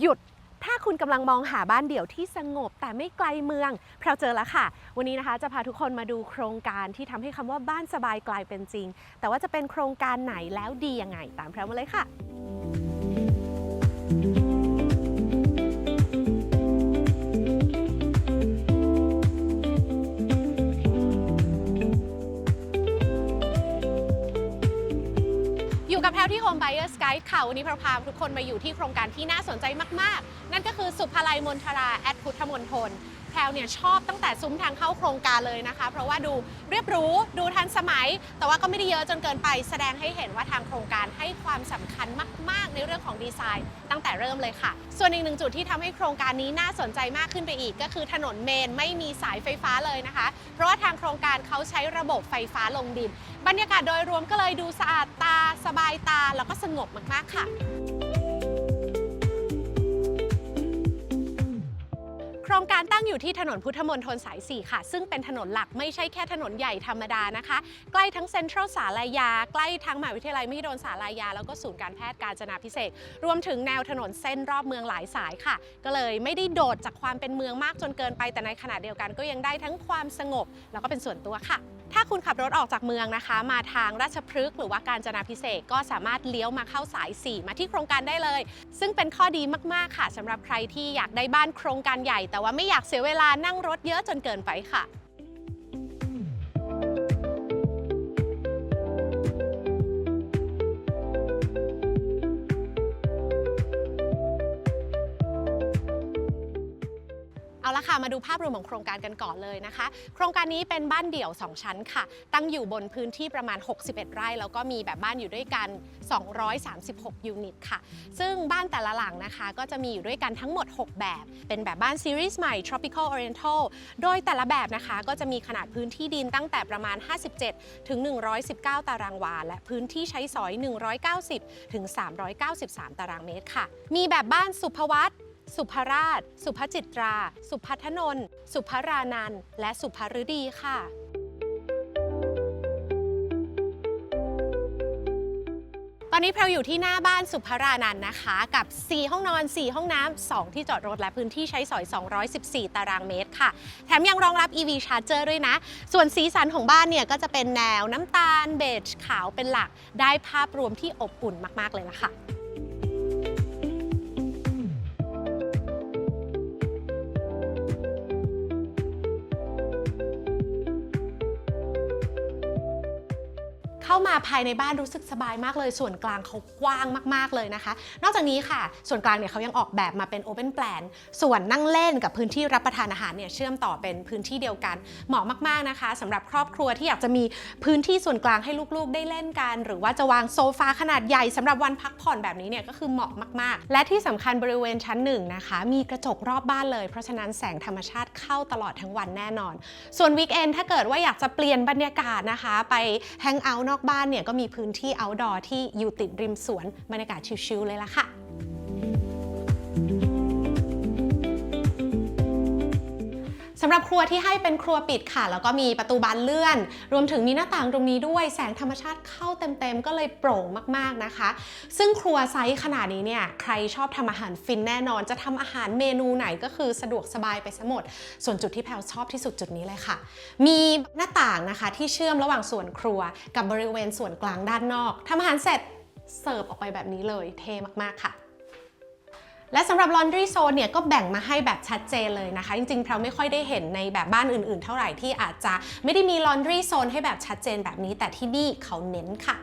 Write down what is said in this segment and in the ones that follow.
หยุดถ้าคุณกำลังมองหาบ้านเดี่ยวที่สงบแต่ไม่ไกลเมืองแพรวเจอแล้วค่ะ วันนี้นะคะจะพาทุกคนมาดูโครงการที่ทำให้คำว่าบ้านสบายกลายเป็นจริง แต่ว่าจะเป็นโครงการไหนแล้วดียังไง ตามแพรวมาเลยค่ะอยู่กับแพรวที่ Home Buyers Guide ค่ะวันนี้พรวพาทุกคนมาอยู่ที่โครงการที่น่าสนใจมาก ๆ นั่นก็คือสุภาลัยมณฑราแอดพุทธมณฑลแพรวเนี่ยชอบตั้งแต่ซุ้มทางเข้าโครงการเลยนะคะ เพราะว่าดูเรียบรู้ดูทันสมัย แต่ว่าก็ไม่ได้เยอะจนเกินไป แสดงให้เห็นว่าทางโครงการให้ความสำคัญมาก ๆ ในเรื่องของดีไซน์ ตั้งแต่เริ่มเลยค่ะ ส่วนอีกหนึ่งจุดที่ทำให้โครงการนี้น่าสนใจมากขึ้นไปอีก ก็คือถนนเมนไม่มีสายไฟฟ้าเลยนะคะ เพราะว่าทางโครงการเขาใช้ระบบไฟฟ้าลงดิน บรรยากาศโดยรวมก็เลยดูสะอาดตาสบายตาแล้วก็สงบมากๆค่ะ ครงการตั้งอยู่ที่ถนนพุทธมณฑลสาย 4 ค่ะ ซึ่งเป็นถนนหลักไม่ใช่แค่ถนนใหญ่ธรรมดานะคะ ใกล้ทั้งเซ็นทรัลสาลายา ใกล้ทั้งมหาวิทยาลัยมหิดลสาลายา แล้วก็ศูนย์การแพทย์การจนาพิเศษ รวมถึงแนวถนนเส้นรอบเมืองหลายสายค่ะ ก็เลยไม่ได้โดดจากความเป็นเมืองมากจนเกินไปแต่ในขณะเดียวกันก็ยังได้ทั้งความสงบ แล้วก็เป็นส่วนตัวค่ะถ้าคุณขับรถออกจากเมืองนะคะ มาทางราชพฤกษ์หรือว่าการจนาพิเศษกก็สามารถเลี้ยวมาเข้าสาย 4 มาที่โครงการได้เลย ซึ่งเป็นข้อดีมาก ๆ ค่ะสำหรับใครที่อยากได้บ้านโครงการใหญ่แต่ว่าไม่อยากเสียเวลานั่งรถเยอะจนเกินไปค่ะ ละค่ะมาดูภาพรวมของโครงการกันก่อนเลยนะคะ โครงการนี้เป็นบ้านเดี่ยว 2 ชั้นค่ะ ตั้งอยู่บนพื้นที่ประมาณ 61 ไร่ แล้วก็มีแบบบ้านอยู่ด้วยกัน 236 ยูนิตค่ะ ซึ่งบ้านแต่ละหลังนะคะก็จะมีอยู่ด้วยกันทั้งหมด 6 แบบ เป็นแบบบ้านซีรีส์ใหม่ Tropical Oriental โดยแต่ละแบบนะคะก็จะมีขนาดพื้นที่ดินตั้งแต่ประมาณ 57 ถึง 119 ตารางวา และพื้นที่ใช้สอย 190 ถึง 393 ตารางเมตรค่ะ มีแบบบ้านสุภวัต สุภราช สุภจิตรา สุพัฒนนท์สุภรานันและสุภฤดีค่ะตอนนี้เราอยู่ที่หน้าบ้านสุภรานันนะคะ กับ 4 ห้องนอน 4 ห้องน้ำ2ที่จอดรถและพื้นที่ใช้สอย 214 ตารางเมตรค่ะ แถมยังรองรับ EV Charger ด้วยนะ ส่วนสีสันของบ้านเนี่ย ก็จะเป็นแนวน้ำตาลเบจขาวเป็นหลัก ได้ภาพรวมที่อบอุ่นมาก ๆ เลยล่ะค่ะ เข้ามาภายในบ้านรู้สึกสบายมากเลย ส่วนกลางเขากว้างมากๆเลยนะคะ นอกจากนี้ค่ะ ส่วนกลางเนี่ยเขายังออกแบบมาเป็น Open Plan ส่วนนั่งเล่นกับพื้นที่รับประทานอาหารเนี่ยเชื่อมต่อเป็นพื้นที่เดียวกัน เหมาะมากๆนะคะสำหรับครอบครัวที่อยากจะมีพื้นที่ส่วนกลางให้ลูกๆได้เล่นกัน หรือว่าจะวางโซฟาขนาดใหญ่สำหรับวันพักผ่อนแบบนี้เนี่ยก็คือเหมาะมากๆ และที่สำคัญบริเวณชั้นหนึ่งนะคะมีกระจกรอบบ้านเลย เพราะฉะนั้นแสงธรรมชาติเข้าตลอดทั้งวันแน่นอน ส่วนวีคเอนถ้าเกิดว่าอยากจะเปลี่ยนบรรยากาศนะคะ ไปแฮงเอาท์นอกบ้านเนี่ยก็มีพื้นที่ outdoor ที่อยู่ติดริมสวนบรรยากาศชิลๆเลยละค่ะำหรับครัวที่ให้เป็นครัวปิดค่ะ แล้วก็มีประตูบานเลื่อน รวมถึงมีหน้าต่างตรงนี้ด้วยแสงธรรมชาติเข้าเต็มๆ ก็เลยโปร่งมากๆนะคะ ซึ่งครัวไซส์ขนาดนี้เนี่ยใครชอบทำอาหารฟินแน่นอน จะทำอาหารเมนูไหนก็คือสะดวกสบายไปซะหมด ส่วนจุดที่แพลชอบที่สุดจุดนี้เลยค่ะ มีหน้าต่างนะคะที่เชื่อมระหว่างส่วนครัวกับบริเวณส่วนกลางด้านนอกทำอาหารเสร็จเสิร์ฟออกไปแบบนี้เลยเท่มากๆค่ะ และสำหรับ laundry zone เนี่ยก็แบ่งมาให้แบบชัดเจนเลยนะคะ จริงๆเราไม่ค่อยได้เห็นในแบบบ้านอื่นๆ เท่าไหร่ที่อาจจะไม่ได้มี laundry zone ให้แบบชัดเจนแบบนี้ แต่ที่นี่เขาเน้นค่ะ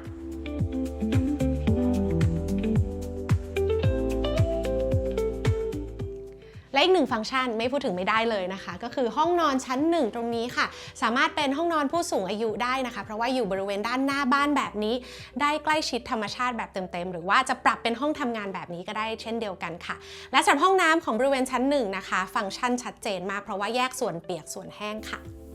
และอีกหนึ่งฟังก์ชันไม่พูดถึงไม่ได้เลยนะคะ ก็คือห้องนอนชั้นหนึ่งตรงนี้ค่ะ สามารถเป็นห้องนอนผู้สูงอายุได้นะคะ เพราะว่าอยู่บริเวณด้านหน้าบ้านแบบนี้ ได้ใกล้ชิดธรรมชาติแบบเต็มๆ หรือว่าจะปรับเป็นห้องทำงานแบบนี้ก็ได้เช่นเดียวกันค่ะ และสำหรับห้องน้ำของบริเวณชั้นหนึ่งนะคะ ฟังก์ชันชัดเจนมากเพราะว่าแยกส่วนเปียกส่วนแห้งค่ะ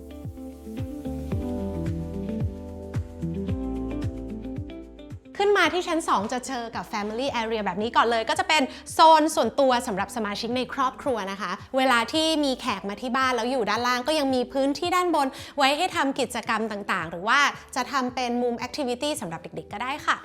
ขึ้นมาที่ชั้น 2 จะเจอกับ Family Area แบบนี้ก่อนเลย ก็จะเป็นโซนส่วนตัวสำหรับสมาชิกในครอบครัวนะคะ เวลาที่มีแขกมาที่บ้านแล้วอยู่ด้านล่างก็ยังมีพื้นที่ด้านบน ไว้ให้ทำกิจกรรมต่างๆ หรือว่าจะทำเป็นมุมแอคทิวิตี้สำหรับเด็กๆ ก็ได้ค่ะ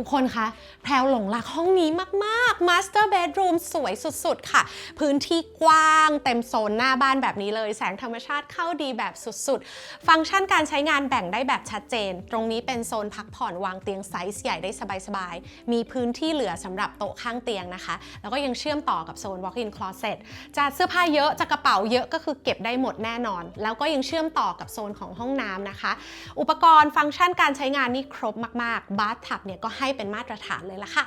ทุกคนคะแพรวหลงรักห้องนี้มากๆ Master Bedroom สวยสุดๆ ค่ะ พื้นที่กว้างเต็มโซนหน้าบ้านแบบนี้เลย แสงธรรมชาติเข้าดีแบบสุดๆ ฟังก์ชันการใช้งานแบ่งได้แบบชัดเจน ตรงนี้เป็นโซนพักผ่อนวางเตียงไซส์ใหญ่ได้สบายๆ มีพื้นที่เหลือสำหรับโต๊ะข้างเตียงนะคะ แล้วก็ยังเชื่อมต่อกับโซน walk-in closet จะเสื้อผ้าเยอะจะกระเป๋าเยอะก็คือเก็บได้หมดแน่นอน แล้วก็ยังเชื่อมต่อกับโซนของห้องน้ำนะคะ อุปกรณ์ฟังก์ชันการใช้งานนี่ครบมากๆบาร์ทับเนี่ยก็ให้เป็นมาตรฐานเลยละค่ะ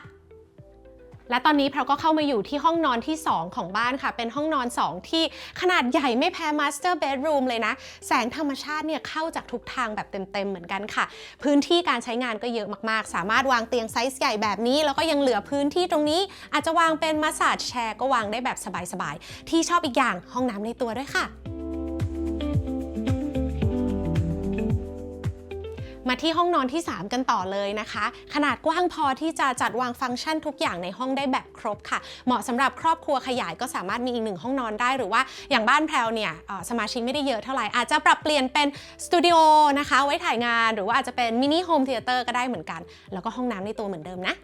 และตอนนี้เราก็เข้ามาอยู่ที่ห้องนอนที่ 2 ของบ้านค่ะ เป็นห้องนอน 2 ที่ขนาดใหญ่ไม่แพ้ Master Bedroom เลยนะ แสงธรรมชาติเนี่ยเข้าจากทุกทางแบบเต็มๆเหมือนกันค่ะ พื้นที่การใช้งานก็เยอะมากๆ สามารถวางเตียงไซส์ใหญ่แบบนี้ แล้วก็ยังเหลือพื้นที่ตรงนี้ อาจจะวางเป็นมาสาจแชร์ก็วางได้แบบสบายๆ ที่ชอบอีกอย่างห้องน้ำในตัวด้วยค่ะ มาที่ห้องนอนที่ 3 กันต่อเลยนะคะ ขนาดกว้างพอที่จะจัดวางฟังก์ชันทุกอย่างในห้องได้แบบครบค่ะ เหมาะสำหรับครอบครัวขยายก็สามารถมีอีกหนึ่งห้องนอนได้หรือว่าอย่างบ้านแพรวเนี่ยสมาชิกไม่ได้เยอะเท่าไหร่ อาจจะปรับเปลี่ยนเป็นสตูดิโอนะคะไว้ถ่ายงาน หรือว่าอาจจะเป็นมินิโฮมเทเตอร์ก็ได้เหมือนกัน แล้วก็ห้องน้ำในตัวเหมือนเดิมนะ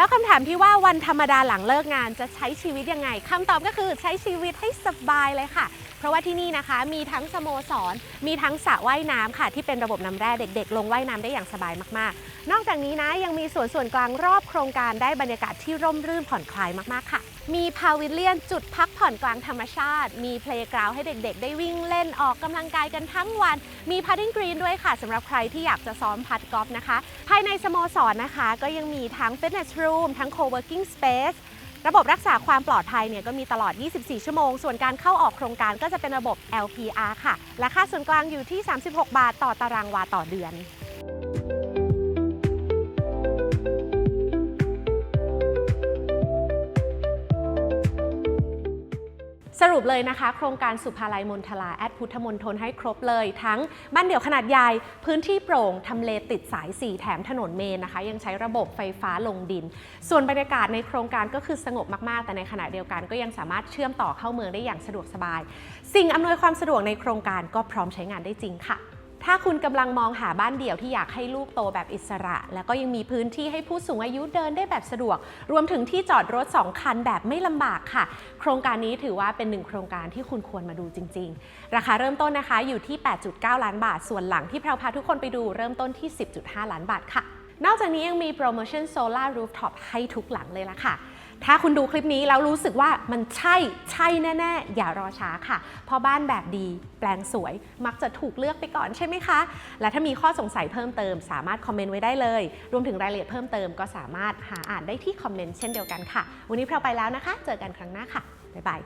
แล้วคำถามที่ว่าวันธรรมดาหลังเลิกงานจะใช้ชีวิตยังไงคำตอบก็คือใช้ชีวิตให้สบายเลยค่ะ เพราะว่าที่นี่นะคะมีทั้งสโมสร มีทั้งสระว่ายน้ำค่ะ ที่เป็นระบบน้ำแร่เด็ก ๆ ลงว่ายน้ำได้อย่างสบายมากๆ นอกจากนี้นะยังมีสวนส่วนกลางรอบโครงการได้บรรยากาศที่ร่มรื่นผ่อนคลายมากๆค่ะมีพาวิเลียนจุดพักผ่อนกลางธรรมชาติ มีเพลย์กราวให้เด็กๆ ได้วิ่งเล่นออกกำลังกายกันทั้งวัน มีพัดดิ้งกรีนด้วยค่ะสำหรับใครที่อยากจะซ้อมพัดกอล์ฟนะคะ ภายในสโมสรนนะคะ ก็ยังมีทั้ง Fitness Room ทั้ง Co-working Space ร ระบบรักษาความปลอดภัยเนี่ยก็มีตลอด 24 ชั่วโมง ส่วนการเข้าออกโครงการก็จะเป็นระบบ LPR ค่ะ และค่าส่วนกลางอยู่ที่ 36 บาท ต่อตารางวาต่อเดือน สรุปเลยนะคะ โครงการสุภาลัยมนทลาแอดพุทธมนทนให้ครบเลย ทั้งบ้านเดี่ยวขนาดใหญ่พื้นที่โปร่งทำเลติดสายสีแถมถนนเมนนะคะ ยังใช้ระบบไฟฟ้าลงดิน ส่วนบรรยากาศในโครงการก็คือสงบมากๆ แต่ในขณะเดียวกันก็ยังสามารถเชื่อมต่อเข้าเมืองได้อย่างสะดวกสบาย สิ่งอำนวยความสะดวกในโครงการก็พร้อมใช้งานได้จริงค่ะ ถ้าคุณกำลังมองหาบ้านเดี่ยวที่อยากให้ลูกโตแบบอิสระ แล้วก็ยังมีพื้นที่ให้ผู้สูงอายุเดินได้แบบสะดวก รวมถึงที่จอดรถ 2 คันแบบไม่ลำบากค่ะ โครงการนี้ถือว่าเป็นหนึ่งโครงการที่คุณควรมาดูจริง ๆ ราคาเริ่มต้นนะคะอยู่ที่ 8.9 ล้านบาท ส่วนหลังที่เราพาทุกคนไปดูเริ่มต้นที่ 10.5 ล้านบาทค่ะ นอกจากนี้ยังมีโปรโมชั่น Solar Rooftop ให้ทุกหลังเลยละค่ะ ถ้าคุณดูคลิปนี้แล้วรู้สึกว่ามันใช่ใช่แน่ๆ อย่ารอช้าค่ะ เพราะบ้านแบบดีแปลงสวย มักจะถูกเลือกไปก่อนใช่ไหมคะ และถ้ามีข้อสงสัยเพิ่มเติม สามารถคอมเมนต์ไว้ได้เลย รวมถึงรายละเอียดเพิ่มเติมก็สามารถหาอ่านได้ที่คอมเมนต์เช่นเดียวกันค่ะ วันนี้เราไปแล้วนะคะ เจอกันครั้งหน้าค่ะบ๊ายบาย